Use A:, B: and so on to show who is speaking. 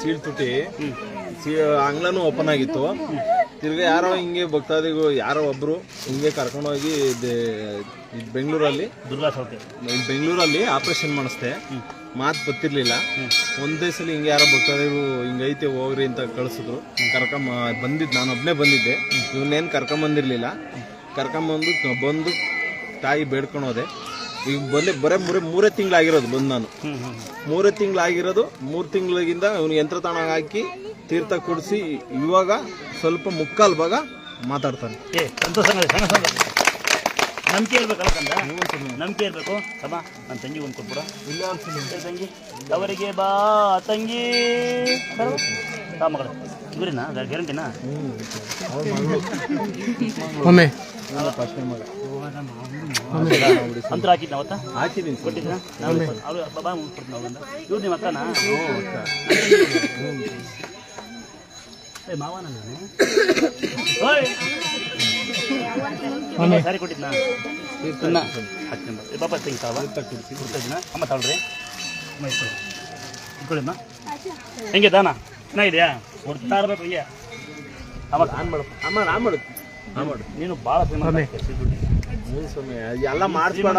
A: ಸೀಳ್ ತುಟಿ. ಅಂಗ್ಲನೂ ಓಪನ್ ಆಗಿತ್ತು. ತಿರ್ಗಿ ಯಾರೋ ಹಿಂಗೆ ಭಕ್ತಾದಿಗಳು ಯಾರೋ ಒಬ್ರು ಹಿಂಗೆ ಕರ್ಕೊಂಡೋಗಿ ಹೋಗಿ ಬೆಂಗಳೂರಲ್ಲಿ ಬೆಂಗಳೂರಲ್ಲಿ ಆಪರೇಷನ್ ಮಾಡಿಸ್ದೆ. ಮಾತು ಗೊತ್ತಿರ್ಲಿಲ್ಲ. ಒಂದೇ ಸಲ ಹಿಂಗೆ ಯಾರೋ ಭಕ್ತಾದಿಗಳು ಹಿಂಗೈತೆ ಹೋಗ್ರಿ ಅಂತ ಕಳಿಸಿದ್ರು. ಕರ್ಕೊಂಬ ಬಂದಿದ್ದು ನಾನು ಒಬ್ಬನೇ ಬಂದಿದ್ದೆ. ಇವನ್ನೇನು ಕರ್ಕೊಂಬಂದಿರಲಿಲ್ಲ. ಕರ್ಕೊಂಬಂದು ಬಂದು ತಾಯಿ ಬೇಡ್ಕೊಳೋದೆ ಈಗ ಬಂದೆ ಬರೀ ಮೂರೇ ಮೂರೇ ತಿಂಗಳಾಗಿರೋದು ಬಂದು ನಾನು. ಮೂರೇ ತಿಂಗಳಾಗಿರೋದು ಮೂರು ತಿಂಗಳಿಗಿಂತ ಅವ್ನು ಯಂತ್ರ ತಾಣ ಹಾಕಿ ತೀರ್ಥ ಕುಡಿಸಿ ಇವಾಗ ಸ್ವಲ್ಪ ಮುಕ್ಕಾಲು ಭಾಗ ಮಾತಾಡ್ತಾನೆ.
B: ಏ ಸಂತೋಷ ನಂಬಿಕೆ ಇರ್ಬೇಕಲ್ಲ ಕಂದ? ನಂಬಿಕೆ ಇರಬೇಕು. ಸಮ ನನ್ನ ತಂಗಿ ಒಂದು ಕೊಟ್ಬಿಡ.
A: ಇಲ್ಲ
B: ತಂಗಿ ಅವರಿಗೆ ಬಾ ತಂಗಿ. ಬಾ ಮಗಳ. ಇವರಿನಾ? ಗ್ಯಾರಂಟಿನಾ
C: ಒಮ್ಮೆ.
B: ಅಂತರ ಹಾಕಿದ್ನ ಅವತ್ತ?
A: ಹಾಕಿದ್ದೀನಿ
B: ಕೊಟ್ಟಿದ್ದ ಅವ್ರು ಬಾ ಕೊಡ್ತೀನಿ ಅವ್ರಿಂದ ಇವ್ರು ನಿಮ್ಮ ಅಕ್ಕನಾ? ಏ ಮಾವನ ನಾನು ಸಾರಿ ಕೊಟ್ಟಿದ್ನಾ? ಇನ್ನ. ಹಾಕ್ತೀನಿ ಬಾ. ಏ ಬಾಬಾ ತೆಗಿ ಕೊಡ್ತಿದ್ದೀನ ಅಮ್ಮ ತಾಳ್ರಿ. ಇಟ್ಕೊಳ್ಳಿ ಇಟ್ಕೊಳ್ಳಿಮ್ಮ ಹೆಂಗೆ ದಾನ? ಚೆನ್ನಾಗಿದೆಯಾ? ಕೊಡ್ತಾ ಇರ್ಬೇಕು ಅಯ್ಯ ಅಮ್ಮ ಆನ್ ಮಾಡು
A: ಅಮ್ಮ ನಾ ಮಾಡು ನಾ ಮಾಡು
B: ನೀನು ಭಾಳ ಫೇಮಸ್
A: ಸ್ವಾಮಿ ಎಲ್ಲ ಮಾಡಿಸ್ಬೇಡ